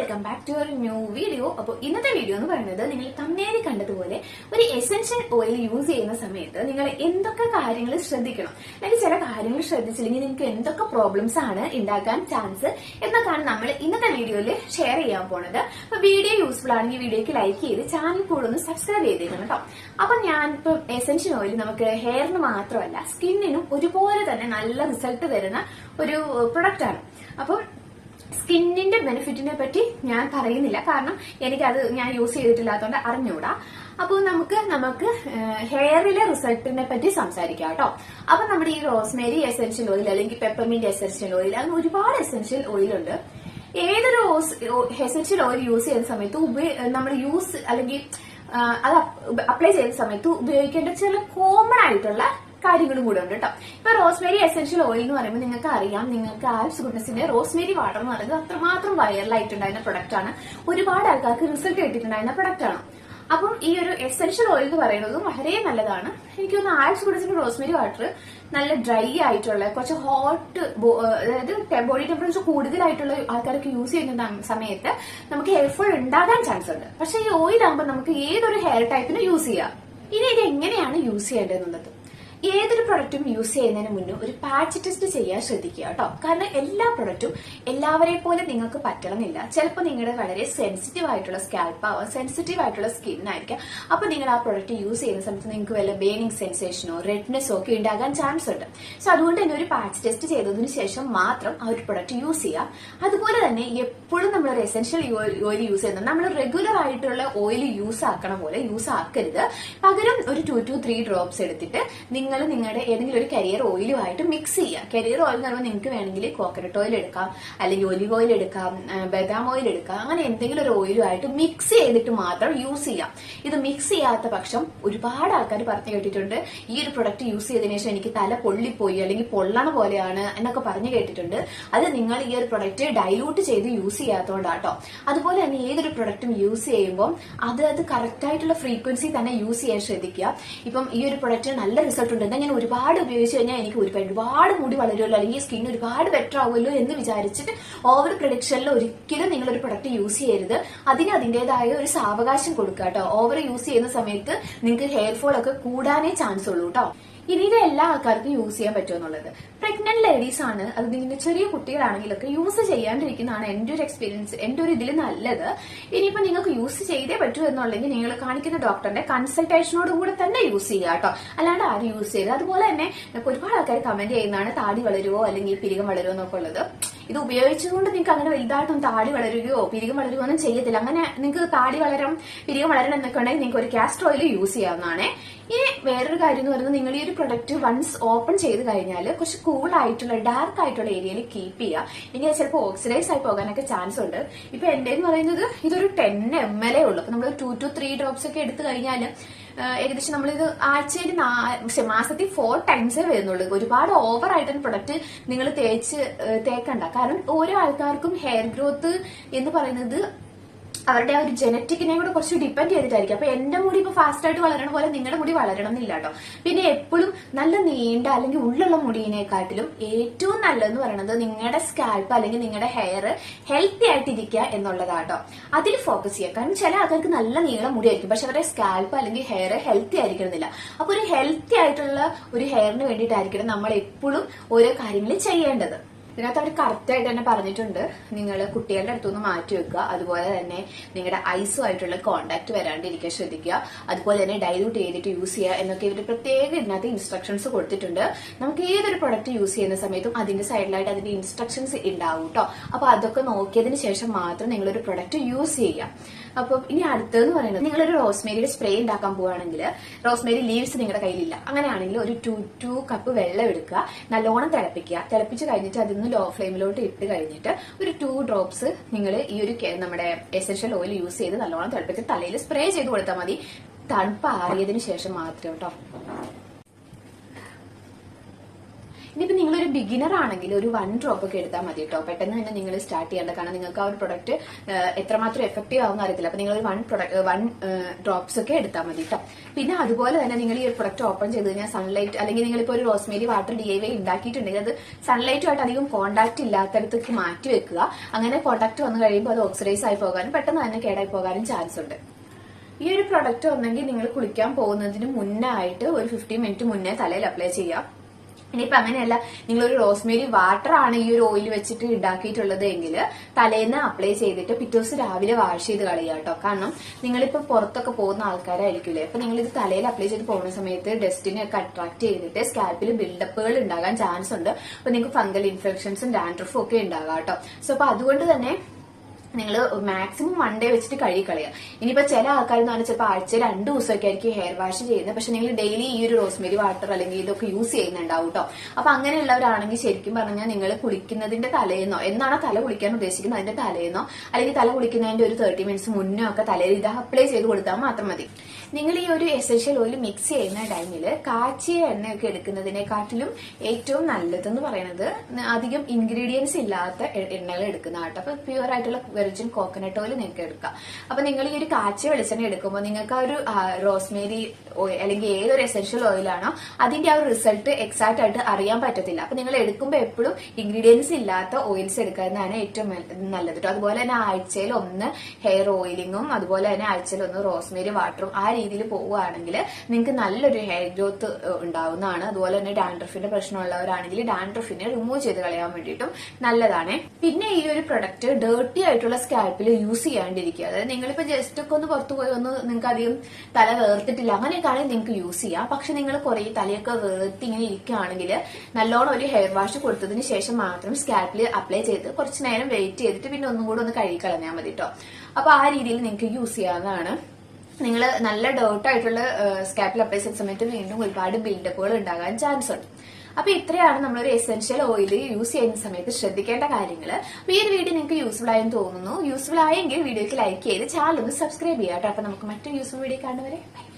Welcome back to ഒരു new video അപ്പോൾ ഇന്നത്തെ വീഡിയോ എന്ന് പറയുന്നത് നിങ്ങൾ തമ്മേരി കണ്ടതുപോലെ ഒരു എസെൻഷ്യൽ ഓയിൽ യൂസ് ചെയ്യുന്ന സമയത്ത് നിങ്ങൾ എന്തൊക്കെ കാര്യങ്ങൾ ശ്രദ്ധിക്കണം. അല്ലെങ്കിൽ ചില കാര്യങ്ങൾ ശ്രദ്ധിച്ചില്ലെങ്കിൽ നിങ്ങൾക്ക് എന്തൊക്കെ പ്രോബ്ലംസ് ആണ് ഉണ്ടാക്കാൻ ചാൻസ് എന്നൊക്കെയാണ് നമ്മൾ ഇന്നത്തെ വീഡിയോയിൽ ഷെയർ ചെയ്യാൻ പോണത്. അപ്പൊ വീഡിയോ യൂസ്ഫുൾ ആണെങ്കിൽ വീഡിയോക്ക് ലൈക്ക് ചെയ്ത് ചാനൽ കൂടെ ഒന്ന് സബ്സ്ക്രൈബ് ചെയ്തേക്കണം കേട്ടോ അപ്പൊ ഞാൻ ഇപ്പൊ എസെൻഷ്യൽ ഓയിൽ നമുക്ക് ഹെയറിന് മാത്രമല്ല സ്കിന്നിനും ഒരുപോലെ തന്നെ നല്ല റിസൾട്ട് തരുന്ന ഒരു പ്രൊഡക്റ്റ് ആണ്. അപ്പം സ്കിന്നിന്റെ ബെനിഫിറ്റിനെ പറ്റി ഞാൻ പറയുന്നില്ല. കാരണം എനിക്കത് ഞാൻ യൂസ് ചെയ്തിട്ടില്ലാത്തതുകൊണ്ട് അറിഞ്ഞുകൂടാ. അപ്പോൾ നമുക്ക് നമുക്ക് ഹെയറിലെ റിസൾട്ടിനെ പറ്റി സംസാരിക്കാം കേട്ടോ. അപ്പൊ നമ്മുടെ ഈ റോസ്മേരി എസെൻഷ്യൽ ഓയിൽ അല്ലെങ്കിൽ പെപ്പർമിന്റ് എസെൻഷ്യൽ ഓയിൽ അങ്ങനെ ഒരുപാട് എസെൻഷ്യൽ ഓയിൽ ഉണ്ട്. ഏതൊരു എസെൻഷ്യൽ ഓയിൽ യൂസ് ചെയ്യുന്ന സമയത്ത് നമ്മൾ യൂസ് അല്ലെങ്കിൽ അത് അപ്ലൈ ചെയ്യുന്ന സമയത്ത് ഉപയോഗിക്കേണ്ട ചില കോമൺ ആയിട്ടുള്ള കാര്യങ്ങളും കൂടെ ഉണ്ട് കേട്ടോ. ഇപ്പൊ റോസ്മേരി എസെൻഷ്യൽ ഓയിൽ എന്ന് പറയുമ്പോൾ നിങ്ങൾക്ക് അറിയാം നിങ്ങൾക്ക് ആൽസ് ഗുഡ്നസിന്റെ റോസ്മേരി വാട്ടർ എന്ന് പറയുന്നത് അത്രമാത്രം വൈറലായിട്ടുണ്ടായിരുന്ന പ്രൊഡക്റ്റ് ആണ്. ഒരുപാട് ആൾക്കാർക്ക് റിസൾട്ട് കിട്ടിയിട്ടുണ്ടായിരുന്ന പ്രൊഡക്റ്റ് ആണ്. അപ്പം ഈ ഒരു എസെൻഷ്യൽ ഓയിൽ എന്ന് പറയുന്നത് വളരെ നല്ലതാണ്. എനിക്ക് തോന്നുന്നു ആൽസ് ഗുഡ്നസിന്റെ റോസ്മേരി വാട്ടർ നല്ല ഡ്രൈ ആയിട്ടുള്ള കുറച്ച് ഹോട്ട് അതായത് ബോഡി ടെമ്പറേച്ചർ കൂടുതലായിട്ടുള്ള ആൾക്കാർക്ക് യൂസ് ചെയ്യുന്ന സമയത്ത് നമുക്ക് ഹെയർ ഫോൾ ഉണ്ടാകാൻ ചാൻസ് ഉണ്ട്. പക്ഷെ ഈ ഓയിൽ ആകുമ്പോൾ നമുക്ക് ഏതൊരു ഹെയർ ടൈപ്പിനും യൂസ് ചെയ്യാം. ഇനി ഇത് എങ്ങനെയാണ് യൂസ് ചെയ്യേണ്ടതെന്നുള്ളത്? ഏതൊരു പ്രൊഡക്റ്റും യൂസ് ചെയ്യുന്നതിന് മുന്നേ ഒരു പാച്ച് ടെസ്റ്റ് ചെയ്യാൻ ശ്രദ്ധിക്കുക കേട്ടോ. കാരണം എല്ലാ പ്രൊഡക്റ്റും എല്ലാവരെ പോലെ നിങ്ങൾക്ക് പറ്റണമെന്നില്ല. ചിലപ്പോൾ നിങ്ങളുടെ വളരെ സെൻസിറ്റീവ് ആയിട്ടുള്ള സ്കാൽപ്പ് ആവാം സെൻസിറ്റീവ് ആയിട്ടുള്ള സ്കിൻ ആയിരിക്കാം. അപ്പൊ നിങ്ങൾ ആ പ്രൊഡക്റ്റ് യൂസ് ചെയ്യുന്ന സമയത്ത് നിങ്ങൾക്ക് വല്ല ബേണിംഗ് സെൻസേഷനോ റെഡ്നെസ്സോ ഒക്കെ ഉണ്ടാകാൻ ചാൻസ് ഉണ്ട്. സോ അതുകൊണ്ട് തന്നെ ഒരു പാച്ച് ടെസ്റ്റ് ചെയ്തതിന് ശേഷം മാത്രം ആ ഒരു പ്രൊഡക്റ്റ് യൂസ് ചെയ്യാം അതുപോലെ തന്നെ എപ്പോഴും നമ്മൾ ഒരു എസെൻഷ്യൽ ഓയിൽ യൂസ് ചെയ്യുന്നത് നമ്മൾ റെഗുലർ ആയിട്ടുള്ള ഓയിൽ യൂസ് ആക്കണ പോലെ യൂസ് ആക്കരുത്. പകരം ഒരു ടു ടു ത്രീ ഡ്രോപ്സ് എടുത്തിട്ട് നിങ്ങൾ നിങ്ങളുടെ ഏതെങ്കിലും ഒരു കരിയർ ഓയിലുമായിട്ട് മിക്സ് ചെയ്യുക. കരിയർ ഓയിൽ എന്ന് പറയുമ്പോൾ നിങ്ങൾക്ക് വേണമെങ്കിൽ കോക്കനട്ട് ഓയിൽ എടുക്കാം അല്ലെങ്കിൽ ഒലിവ് ഓയിൽ എടുക്കാം ബദാം ഓയിൽ എടുക്കാം അങ്ങനെ എന്തെങ്കിലും ഒരു ഓയിലുമായിട്ട് മിക്സ് ചെയ്തിട്ട് മാത്രം യൂസ് ചെയ്യാം ഇത് മിക്സ് ചെയ്യാത്ത പക്ഷം ഒരുപാട് ആൾക്കാർ പറഞ്ഞു കേട്ടിട്ടുണ്ട് ഈ ഒരു പ്രൊഡക്റ്റ് യൂസ് ചെയ്തതിനു ശേഷം എനിക്ക് തല പൊള്ളിപ്പോയി അല്ലെങ്കിൽ പൊള്ളണ പോലെയാണ് എന്നൊക്കെ പറഞ്ഞു കേട്ടിട്ടുണ്ട്. അത് നിങ്ങൾ ഈ ഒരു പ്രൊഡക്റ്റ് ഡൈലൂട്ട് ചെയ്ത് യൂസ് ചെയ്യാത്തതുകൊണ്ടാട്ടോ. അതുപോലെ തന്നെ ഏതൊരു പ്രൊഡക്റ്റും യൂസ് ചെയ്യുമ്പോൾ അത് അത് കറക്റ്റ് ആയിട്ടുള്ള ഫ്രീക്വൻസി തന്നെ യൂസ് ചെയ്യാൻ ശ്രദ്ധിക്കുക. ഇപ്പം ഈ ഒരു പ്രൊഡക്റ്റ് നല്ല റിസൾട്ട് ഉണ്ട് എന്നാൽ ഞാൻ ഒരുപാട് ഉപയോഗിച്ച് കഴിഞ്ഞാൽ എനിക്ക് ഒരു ഒരുപാട് മുടി വളരുമല്ലോ അല്ലെങ്കിൽ സ്കിൻ ഒരുപാട് ബെറ്റർ ആവുമല്ലോ എന്ന് വിചാരിച്ചിട്ട് ഓവർ പ്രൊഡക്ഷനിൽ ഒരിക്കലും നിങ്ങൾ ഒരു പ്രൊഡക്റ്റ് യൂസ് ചെയ്യരുത്. അതിന് അതിന്റേതായ ഒരു സാവകാശം കൊടുക്കുക കേട്ടോ. ഓവർ യൂസ് ചെയ്യുന്ന സമയത്ത് നിങ്ങൾക്ക് ഹെയർ ഫോൾ ഒക്കെ കൂടാനേ ചാൻസ് ഉള്ളൂ കേട്ടോ ഇനി ഇത് എല്ലാ ആൾക്കാർക്കും യൂസ് ചെയ്യാൻ പറ്റുമെന്നുള്ളത് പ്രഗ്നന്റ് ലേഡീസ് ആണ് അത് നിങ്ങളുടെ ചെറിയ കുട്ടികളാണെങ്കിലൊക്കെ യൂസ് ചെയ്യാണ്ടിരിക്കുന്നതാണ് എന്റെ ഒരു എക്സ്പീരിയൻസ് എന്റെ ഒരു ഇതിൽ നല്ലത്. ഇനിയിപ്പോ നിങ്ങൾക്ക് യൂസ് ചെയ്തേ പറ്റൂ എന്നുണ്ടെങ്കിൽ നിങ്ങൾ കാണിക്കുന്ന ഡോക്ടറിന്റെ കൺസൾട്ടേഷനോട് കൂടെ തന്നെ യൂസ് ചെയ്യുക കേട്ടോ. അല്ലാണ്ട് ആരും യൂസ് ചെയ്ത് അതുപോലെ തന്നെ ഒരുപാട് ആൾക്കാർ കമന്റ് ചെയ്യുന്നതാണ് താടി വളരുവോ അല്ലെങ്കിൽ പിരികം വളരുവോ എന്നൊക്കെ ഉള്ളത്. ഇത് ഉപയോഗിച്ചുകൊണ്ട് നിങ്ങൾക്ക് അങ്ങനെ വലുതായിട്ടൊന്നും താടി വളരുകയോ പിരികം വളരുകയോ ഒന്നും ചെയ്യത്തില്ല. അങ്ങനെ നിങ്ങൾക്ക് താടി വളരണം പിരികം വളരണം എന്നൊക്കെ ഉണ്ടെങ്കിൽ നിങ്ങൾക്ക് ഒരു കാസ്റ്റർ ഓയിൽ യൂസ് ചെയ്യാവുന്നതാണ്. ഇനി വേറൊരു കാര്യം എന്ന് പറയുന്നത് നിങ്ങൾ ഈ ഒരു പ്രൊഡക്റ്റ് വൺസ് ഓപ്പൺ ചെയ്ത് കഴിഞ്ഞാൽ കുറച്ച് കൂൾ ആയിട്ടുള്ള ഡാർക്ക് ആയിട്ടുള്ള ഏരിയയിൽ കീപ്പ് ചെയ്യുക. ഇനി ചിലപ്പോൾ ഓക്സിഡൈസ് ആയി പോകാനൊക്കെ ചാൻസ് ഉണ്ട്. ഇപ്പൊ എന്റെ എന്ന് പറയുന്നത് ഇതൊരു ടെൻ എം എൽ എ ഉള്ളൂ. അപ്പൊ നമ്മൾ ടു ടു ത്രീ ഡ്രോപ്സ് ഒക്കെ എടുത്തു കഴിഞ്ഞാൽ ഏകദേശം നമ്മളിത് ആഴ്ചയിൽ മാസത്തിൽ ഫോർ ടൈംസേ വരുന്നുള്ളൂ. ഒരുപാട് ഓവർ ആയിട്ടൊരു പ്രൊഡക്റ്റ് നിങ്ങൾ തേച്ച് തേക്കണ്ട. കാരണം ഓരോ ആൾക്കാർക്കും ഹെയർ ഗ്രോത്ത് എന്ന് പറയുന്നത് അവരുടെ ആ ഒരു ജനറ്റിക്കിനെ കൂടെ കുറച്ച് ഡിപ്പെൻഡ് ചെയ്തിട്ടായിരിക്കും. അപ്പൊ എന്റെ മുടി ഇപ്പൊ ഫാസ്റ്റ് ആയിട്ട് വളരണ പോലെ നിങ്ങളുടെ മുടി വളരണം എന്നില്ല കേട്ടോ പിന്നെ എപ്പോഴും നല്ല നീണ്ട അല്ലെങ്കിൽ ഉള്ളുള്ള മുടിയിനെക്കാട്ടിലും ഏറ്റവും നല്ലതെന്ന് പറയുന്നത് നിങ്ങളുടെ സ്കാൽപ്പ് അല്ലെങ്കിൽ നിങ്ങളുടെ ഹെയർ ഹെൽത്തി ആയിട്ടിരിക്കുക എന്നുള്ളതാട്ടോ. അതിൽ ഫോക്കസ് ചെയ്യുക. കാരണം ചില ആൾക്കാർക്ക് നല്ല നീളം മുടിയായിരിക്കും. പക്ഷെ അവരുടെ സ്കാൽപ്പ് അല്ലെങ്കിൽ ഹെയർ ഹെൽത്തി ആയിരിക്കണമെന്നില്ല. അപ്പൊ ഒരു ഹെൽത്തി ആയിട്ടുള്ള ഒരു ഹെയറിന് വേണ്ടിയിട്ടായിരിക്കണം നമ്മൾ എപ്പോഴും ഓരോ കാര്യങ്ങൾ ചെയ്യേണ്ടത്. ഇതിനകത്ത് അവർ കറക്റ്റ് ആയിട്ട് തന്നെ പറഞ്ഞിട്ടുണ്ട്. നിങ്ങൾ കുട്ടികളുടെ അടുത്തുനിന്ന് മാറ്റി വെക്കുക. അതുപോലെ തന്നെ നിങ്ങളുടെ ഐസുമായിട്ടുള്ള കോണ്ടാക്ട് വരാണ്ടിരിക്കാൻ ശ്രദ്ധിക്കുക. അതുപോലെ തന്നെ ഡൈലൂട്ട് ചെയ്തിട്ട് യൂസ് ചെയ്യുക എന്നൊക്കെ ഇവർ പ്രത്യേക ഇതിനകത്ത് ഇൻസ്ട്രക്ഷൻസ് കൊടുത്തിട്ടുണ്ട്. നമുക്ക് ഏതൊരു പ്രൊഡക്റ്റ് യൂസ് ചെയ്യുന്ന സമയത്തും അതിന്റെ സൈഡിലായിട്ട് അതിന്റെ ഇൻസ്ട്രക്ഷൻസ് ഉണ്ടാവും കേട്ടോ അപ്പൊ അതൊക്കെ നോക്കിയതിന് ശേഷം മാത്രം നിങ്ങളൊരു പ്രൊഡക്റ്റ് യൂസ് ചെയ്യാം അപ്പൊ ഇനി അടുത്തതെന്ന് പറയുന്നത് നിങ്ങളൊരു റോസ്മേരിയുടെ സ്പ്രേ ഉണ്ടാക്കാൻ പോവുകയാണെങ്കിൽ റോസ്മേരി ലീവ്സ് നിങ്ങളുടെ കയ്യിലില്ല. അങ്ങനെയാണെങ്കിൽ ഒരു ടു ടു കപ്പ് വെള്ളം എടുക്കുക. നല്ലോണം തിളപ്പിക്കുക. തിളപ്പിച്ച് കഴിഞ്ഞിട്ട് അതിൽ നിന്ന് ലോ ഫ്ലെയിമിലോട്ട് ഇട്ട് കഴിഞ്ഞിട്ട് ഒരു ടു ഡ്രോപ്സ് നിങ്ങൾ ഈ ഒരു നമ്മുടെ എസെൻഷ്യൽ ഓയിൽ യൂസ് ചെയ്ത് നല്ലോണം തിളപ്പിച്ച് തലയിൽ സ്പ്രേ ചെയ്ത് കൊടുത്താൽ മതി. തണുപ്പ് ആറിയതിനു ശേഷം മാത്രം കേട്ടോ. ഇനിയിപ്പോ നിങ്ങളൊരു ബിഗിനർ ആണെങ്കിൽ ഒരു വൺ ഡ്രോപ്പ് ഒക്കെ എടുത്താൽ മതി കേട്ടോ പെട്ടെന്ന് തന്നെ നിങ്ങൾ സ്റ്റാർട്ട് ചെയ്യേണ്ട. കാരണം നിങ്ങൾക്ക് ആ ഒരു പ്രൊഡക്റ്റ് എത്രമാത്രം എഫക്റ്റീവ് ആവുന്ന അറിയത്തില്ല. അപ്പോൾ നിങ്ങൾ ഒരു വൺ പ്രൊഡക്റ്റ് വൺ ഡ്രോപ്സ് ഒക്കെ എടുത്താൽ മതി കേട്ടോ പിന്നെ അതുപോലെ തന്നെ നിങ്ങൾ ഈ ഒരു പ്രൊഡക്റ്റ് ഓപ്പൺ ചെയ്ത് കഴിഞ്ഞാൽ സൺലൈറ്റ് അല്ലെങ്കിൽ നിങ്ങളിപ്പോൾ ഒരു rosemary water D I Y ഉണ്ടാക്കിയിട്ടുണ്ടെങ്കിൽ അത് സൺലൈറ്റുമായിട്ട് അധികം കോൺടാക്ട് ഇല്ലാത്തടത്തേക്ക് മാറ്റി വെക്കുക. അങ്ങനെ കോൺടാക്ട് വന്നു കഴിയുമ്പോൾ അത് ഓക്സിഡൈസ് ആയി പോകാനും പെട്ടെന്ന് തന്നെ കേടായി പോകാനും ചാൻസ് ഉണ്ട്. ഈ ഒരു പ്രൊഡക്റ്റ് ഒന്നെങ്കിൽ നിങ്ങൾ കുളിക്കാൻ പോകുന്നതിന് മുന്നേ ആയിട്ട് ഒരു ഫിഫ്റ്റീൻ മിനിറ്റ് മുന്നേ തലയിൽ അപ്ലൈ ചെയ്യാം. ഇനിയിപ്പോ അങ്ങനെയല്ല നിങ്ങൾ ഒരു റോസ്മേരി വാട്ടർ ആണ് ഈ ഒരു ഓയിൽ വെച്ചിട്ട് ഉണ്ടാക്കിയിട്ടുള്ളത് എങ്കിൽ തലേന്ന് അപ്ലൈ ചെയ്തിട്ട് പിറ്റേ ദിവസം രാവിലെ വാഷ് ചെയ്ത് കളയുക കേട്ടോ കാരണം നിങ്ങളിപ്പോ പുറത്തൊക്കെ പോകുന്ന ആൾക്കാരായിരിക്കില്ലേ അപ്പൊ നിങ്ങൾ ഇത് തലയിൽ അപ്ലൈ ചെയ്ത് പോകുന്ന സമയത്ത് ഡസ്റ്റിനെ ഒക്കെ അട്രാക്ട് ചെയ്തിട്ട് സ്കാൽപ്പിൽ ബിൽഡപ്പുകൾ ഉണ്ടാകാൻ ചാൻസ് ഉണ്ട്. അപ്പൊ നിങ്ങൾക്ക് ഫംഗൽ ഇൻഫെക്ഷൻസും ഡാൻഡ്രഫും ഒക്കെ ഉണ്ടാകാം കേട്ടോ സോ അപ്പൊ അതുകൊണ്ട് തന്നെ നിങ്ങൾ മാക്സിമം വൺ ഡേ വെച്ചിട്ട് കഴുകി കളയുക. ഇനിയിപ്പോ ചില ആൾക്കാർ എന്ന് പറഞ്ഞാൽ ചിലപ്പോൾ ആഴ്ച രണ്ട് ദിവസമൊക്കെ ആയിരിക്കും ഹെയർ വാഷ് ചെയ്യുന്നത്. പക്ഷെ നിങ്ങൾ ഡെയിലി ഈ ഒരു റോസ്മേരി വാട്ടർ അല്ലെങ്കിൽ ഇതൊക്കെ യൂസ് ചെയ്യുന്നുണ്ടാവും കേട്ടോ അപ്പൊ അങ്ങനെയുള്ളവരാണെങ്കിൽ ശരിക്കും പറഞ്ഞാൽ നിങ്ങൾ കുളിക്കുന്നതിന്റെ തലേന്നോ എന്നാണ് തല കുളിക്കാൻ ഉദ്ദേശിക്കുന്നത് അതിന്റെ തലേന്നോ അല്ലെങ്കിൽ തല കുളിക്കുന്നതിന്റെ ഒരു തേർട്ടി മിനിറ്റ്സ് മുന്നേ ഒക്കെ തലയിൽ ഇത് അപ്ലൈ ചെയ്ത് കൊടുത്താൽ മാത്രം മതി. നിങ്ങൾ ഈ ഒരു എസൻഷ്യൽ ഓയിൽ മിക്സ് ചെയ്യുന്ന ടൈമിൽ കാച്ചിയ എണ്ണയൊക്കെ എടുക്കുന്നതിനെക്കാട്ടിലും ഏറ്റവും നല്ലതെന്ന് പറയുന്നത് അധികം ഇൻഗ്രീഡിയൻസ് ഇല്ലാത്ത എണ്ണകൾ എടുക്കുന്ന കേട്ടോ അപ്പൊ പ്യുവർ ആയിട്ടുള്ള വെർജിൻ കോക്കനട്ട് ഓയിൽ നിങ്ങൾക്ക് എടുക്കാം. അപ്പൊ നിങ്ങൾ ഈ ഒരു കാച്ചിയ വെളിച്ചെണ്ണ എടുക്കുമ്പോൾ നിങ്ങൾക്ക് ആ ഒരു റോസ്മേരി അല്ലെങ്കിൽ ഏതൊരു എസെൻഷ്യൽ ഓയിലാണോ അതിന്റെ ആ ഒരു റിസൾട്ട് എക്സാക്ട് ആയിട്ട് അറിയാൻ പറ്റത്തില്ല. അപ്പൊ നിങ്ങൾ എടുക്കുമ്പോൾ എപ്പോഴും ഇൻഗ്രീഡിയൻസ് ഇല്ലാത്ത ഓയിൽസ് എടുക്കുന്നതാണ് ഏറ്റവും നല്ലത് കേട്ടോ അതുപോലെ തന്നെ ആഴ്ചയിൽ ഒന്ന് ഹെയർ ഓയിലിങ്ങും അതുപോലെ തന്നെ ആഴ്ചയിൽ ഒന്ന് റോസ്മേരി വാട്ടറും ആ രീതിയിൽ പോവുകയാണെങ്കിൽ നിങ്ങൾക്ക് നല്ലൊരു ഹെയർ ഗ്രോത്ത് ഉണ്ടാവുന്നതാണ്. അതുപോലെ തന്നെ ഡാൻഡ്രഫിന്റെ പ്രശ്നമുള്ളവരാണെങ്കിൽ ഡാൻഡ്രഫിനെ റിമൂവ് ചെയ്ത് കളയാൻ വേണ്ടിയിട്ടും നല്ലതാണ്. പിന്നെ ഈ ഒരു പ്രൊഡക്റ്റ് ഡേർട്ടി ആയിട്ടുള്ള സ്കാൽപ്പിൽ യൂസ് ചെയ്യാണ്ടിരിക്കുക. അതായത് നിങ്ങളിപ്പോ ജസ്റ്റ് ഒക്കെ ഒന്ന് പുറത്തു പോയി ഒന്ന് നിങ്ങൾക്ക് അധികം തല വേർത്തിട്ടില്ല. അങ്ങനെയൊക്കെ ആണെങ്കിൽ നിങ്ങൾക്ക് യൂസ് ചെയ്യാം. പക്ഷെ നിങ്ങൾ കുറെ തലയൊക്കെ വേർത്തി ഇങ്ങനെ ഇരിക്കുകയാണെങ്കിൽ നല്ലോണം ഒരു ഹെയർ വാഷ് കൊടുത്തതിന് ശേഷം മാത്രം സ്കാൽപ്പിൽ അപ്ലൈ ചെയ്ത് കുറച്ച് നേരം വെയിറ്റ് ചെയ്തിട്ട് പിന്നെ ഒന്നും കൂടെ ഒന്ന് കഴുകി കളഞ്ഞാൽ മതി കേട്ടോ അപ്പൊ ആ രീതിയിൽ നിങ്ങൾക്ക് യൂസ് ചെയ്യാവുന്നതാണ്. നിങ്ങൾ നല്ല ഡേർട്ട് ആയിട്ടുള്ള സ്കാപ്പിൽ അപ്ലൈ ചെയ്ത സമയത്ത് വീണ്ടും ഒരുപാട് ബിൽഡപ്പുകൾ ഉണ്ടാകാൻ ചാൻസ് ഉണ്ട്. അപ്പൊ ഇത്രയാണ് നമ്മളൊരു എസെൻഷ്യൽ ഓയിൽ യൂസ് ചെയ്യുന്ന സമയത്ത് ശ്രദ്ധിക്കേണ്ട കാര്യങ്ങൾ അപ്പൊ ഈ ഒരു വീഡിയോ നിങ്ങൾക്ക് യൂസ്ഫുൾ ആയെന്ന് തോന്നുന്നു. യൂസ്ഫുൾ ആയെങ്കിൽ വീഡിയോക്ക് ലൈക്ക് ചെയ്ത് ചാനൽ ഒന്ന് സബ്സ്ക്രൈബ് ചെയ്യാം കേട്ടോ അപ്പൊ നമുക്ക് മറ്റൊരു യൂസ്ഫുൾ വീഡിയോ കാണുന്നവരെ ബൈ